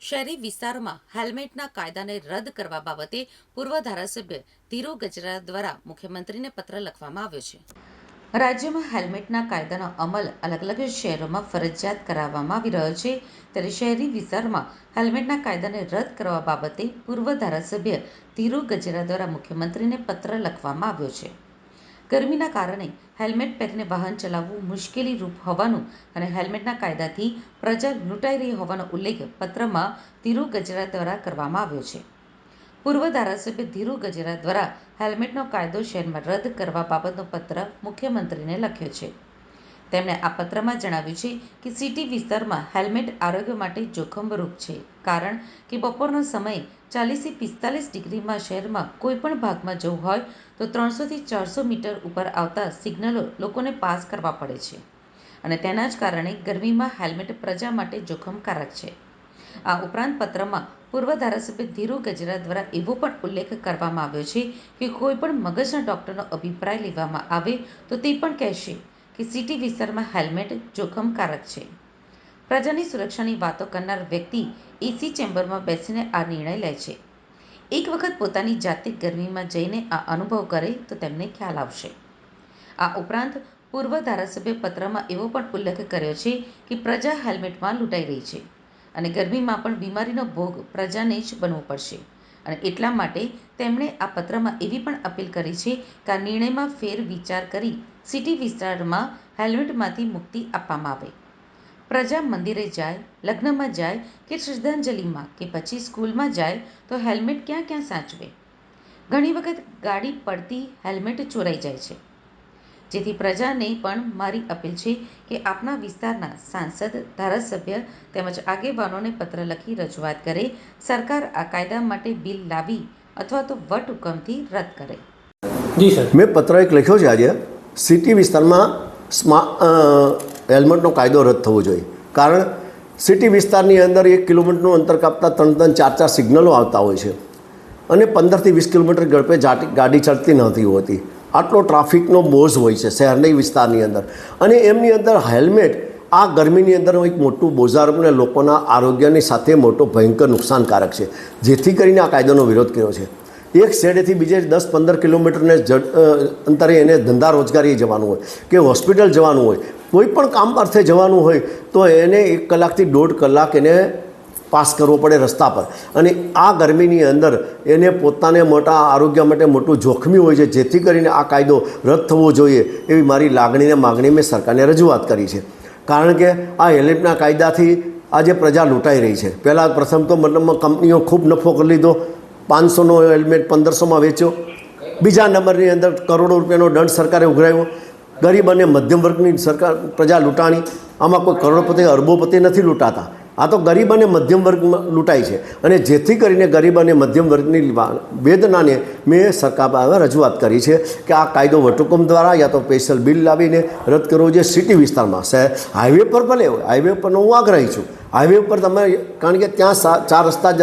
શહેરી વિસ્તારમાં હેલ્મેટના કાયદાને રદ કરવા બાબતે પૂર્વ ધારાસભ્ય ધીરુ ગજરા દ્વારા મુખ્યમંત્રીને પત્ર લખવામાં આવ્યો છે. રાજ્યમાં હેલ્મેટના કાયદાનો અમલ અલગ અલગ શહેરોમાં ફરજિયાત કરાવવામાં આવી રહ્યો છે. ત્યારે શહેરી વિસ્તારમાં હેલ્મેટના કાયદાને રદ કરવા બાબતે પૂર્વ ધારાસભ્ય ધીરુ ગજરા દ્વારા મુખ્યમંત્રીને પત્ર લખવામાં આવ્યો છે. ગરમીના કારણે હેલ્મેટ પહેરીને વાહન ચલાવવું મુશ્કેલી રૂપ હોવાનું અને હેલ્મેટના કાયદાથી પ્રજા લૂંટાઈ રહી હોવાનો ઉલ્લેખ પત્રમાં ધીરુ ગજરા દ્વારા કરવામાં આવ્યો છે. પૂર્વ ધારાસભ્ય ધીરુ ગજરા દ્વારા હેલ્મેટનો કાયદો શહેરમાં રદ કરવા બાબતનો પત્ર મુખ્યમંત્રીને લખ્યો છે. તેમણે આ પત્રમાં જણાવ્યું છે કે સિટી વિસ્તારમાં હેલ્મેટ આરોગ્ય માટે જોખમરૂપ છે, કારણ કે બપોરનો સમય ચાલીસથી પિસ્તાલીસ ડિગ્રીમાં શહેરમાં કોઈપણ ભાગમાં જવું હોય તો ત્રણસોથી ચારસો મીટર ઉપર આવતા સિગ્નલો લોકોને પાસ કરવા પડે છે. અને તેના જ કારણે ગરમીમાં હેલ્મેટ પ્રજા માટે જોખમકારક છે. આ ઉપરાંત પત્રમાં પૂર્વ ધારાસભ્ય ધીરુ ગજરા દ્વારા એવો પણ ઉલ્લેખ કરવામાં આવ્યો છે કે કોઈ પણ મગજના ડૉક્ટરનો અભિપ્રાય લેવામાં આવે તો તે પણ કહેશે કે સિટી વિસ્તારમાં હેલ્મેટ જોખમકારક છે. પ્રજાની સુરક્ષાની વાતો કરનાર વ્યક્તિ એસી ચેમ્બરમાં બેસીને આ નિર્ણય લે છે. એક વખત પોતાની જાતે ગરમીમાં જઈને આ અનુભવ કરે તો તેમને ખ્યાલ આવશે. આ ઉપરાંત પૂર્વ ધારાસભ્ય પત્રમાં એવો પણ ઉલ્લેખ કર્યો છે કે પ્રજા હેલ્મેટમાં લૂંટાઈ રહી છે અને ગરમીમાં પણ બીમારીનો ભોગ પ્રજાને જ બનવું પડશે. અને એટલા માટે તેમણે આ પત્રમાં એવી પણ અપીલ કરી છે કે આ નિર્ણયમાં ફેર વિચાર કરી સિટી વિસ્તારમાં હેલ્મેટમાંથી મુક્તિ આપવામાં આવે. પ્રજા મંદિરે જાય, લગ્નમાં જાય કે શ્રદ્ધાંજલિમાં કે પછી સ્કૂલમાં જાય તો હેલ્મેટ ક્યાં ક્યાં સાચવે? ઘણી વખત ગાડી પડતી હેલ્મેટ ચોરાઈ જાય છે. જેથી પ્રજાને પણ મારી અપીલ છે કે આપના વિસ્તારના સાંસદ ધારાસભ્ય તેમજ આગેવાનોને પત્ર લખી રજૂઆત કરે સરકાર આ કાયદા માટે બિલ લાવી અથવા તો વટ હુકમથી રદ કરે. જી સર. મેં પત્ર એક લખ્યો છે આજે. સિટી વિસ્તારમાં સ્મા હેલ્મેટનો કાયદો રદ થવો જોઈએ. કારણ સિટી વિસ્તારની અંદર એક કિલોમીટરનું અંતર કાપતા ત્રણ ત્રણ ચાર ચાર સિગ્નલો આવતા હોય છે. અને પંદરથી વીસ કિલોમીટર ઝડપે ગાડી ચડતી નથી હોતી. આટલો ટ્રાફિકનો બોઝ હોય છે શહેરની વિસ્તારની અંદર. અને એમની અંદર હેલ્મેટ, આ ગરમીની અંદર એક મોટું બોજાર અને લોકોના આરોગ્યની સાથે મોટો ભયંકર નુકસાનકારક છે. જેથી કરીને આ કાયદાનો વિરોધ કર્યો છે. એક શેડેથી બીજે દસ પંદર કિલોમીટરને અંતરે એને ધંધા રોજગારીએ જવાનું હોય કે હોસ્પિટલ જવાનું હોય, કોઈ પણ કામ અર્થે જવાનું હોય, તો એને એક કલાકથી દોઢ કલાક એને પાસ કરવો પડે રસ્તા પર. અને આ ગરમીની અંદર એને પોતાને મોટા આરોગ્ય માટે મોટું જોખમી હોય છે, જેથી કરીને આ કાયદો રદ થવો જોઈએ એવી મારી લાગણીને માગણી મેં સરકારને રજૂઆત કરી છે. કારણ કે આ હેલ્મેટના કાયદાથી આજે પ્રજા લૂંટાઈ રહી છે. પહેલાં પ્રથમ તો મતલબમાં કંપનીઓ ખૂબ નફો કરી લીધો. પાંચસોનો હેલ્મેટ પંદરસોમાં વેચ્યો. બીજા નંબરની અંદર કરોડો રૂપિયાનો દંડ સરકારે ઉઘરાવ્યો. ગરીબ અને મધ્યમ વર્ગની સરકાર પ્રજા લૂંટાણી. આમાં કોઈ કરોડપતિ, અરબોપતિ નથી લૂંટાતા. આ તો ગરીબ અને મધ્યમ વર્ગમાં લૂંટાય છે. અને જેથી કરીને ગરીબ અને મધ્યમ વર્ગની વેદનાને મેં સરકાર પાસે રજૂઆત કરી છે કે આ કાયદો વટહુકમ દ્વારા યા તો સ્પેશિયલ બિલ લાવીને રદ કરવો જોઈએ સિટી વિસ્તારમાં. હાઈવે પર ભલે હોય, હાઈવે પરનો હું આગ્રહી છું. હાઈવે ઉપર તમે, કારણ કે ત્યાં ચાર રસ્તા જ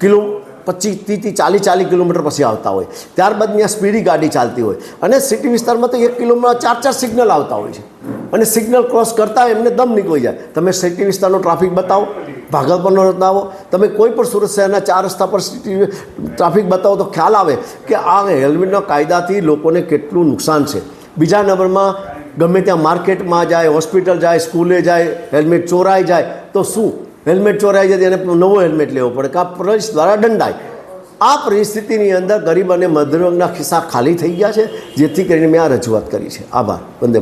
કિલો, પચીસ ત્રીસથી ચાલીસ ચાલીસ કિલોમીટર પછી આવતા હોય. ત્યારબાદ ત્યાં સ્પીડી ગાડી ચાલતી હોય. અને સિટી વિસ્તારમાં તો એક કિલોમીટર ચાર ચાર સિગ્નલ આવતા હોય છે. અને સિગ્નલ ક્રોસ કરતા એમને દમ નીકળી જાય. તમે સિટી વિસ્તારનો ટ્રાફિક બતાવો ભાગલપુરનો બતાવો, તમે કોઈ પણ સુરત શહેરના ચાર રસ્તા પર સિટી ટ્રાફિક બતાવો તો ખ્યાલ આવે કે આ હેલ્મેટના કાયદાથી લોકોને કેટલું નુકસાન છે. બીજા નંબરમાં ગમે ત્યાં માર્કેટમાં જાય, હોસ્પિટલ જાય, સ્કૂલે જાય, હેલ્મેટ ચોરાઈ જાય, તો શું? હેલ્મેટ ચોરાઈ જાય એને નવો હેલ્મેટ લેવો પડે કાં પોલીસ દ્વારા દંડાય. આ પરિસ્થિતિની અંદર ગરીબ અને મધ્યવર્ગના ખિસ્સા ખાલી થઈ ગયા છે, જેથી કરીને મેં આ રજૂઆત કરી છે. આભાર. વંદે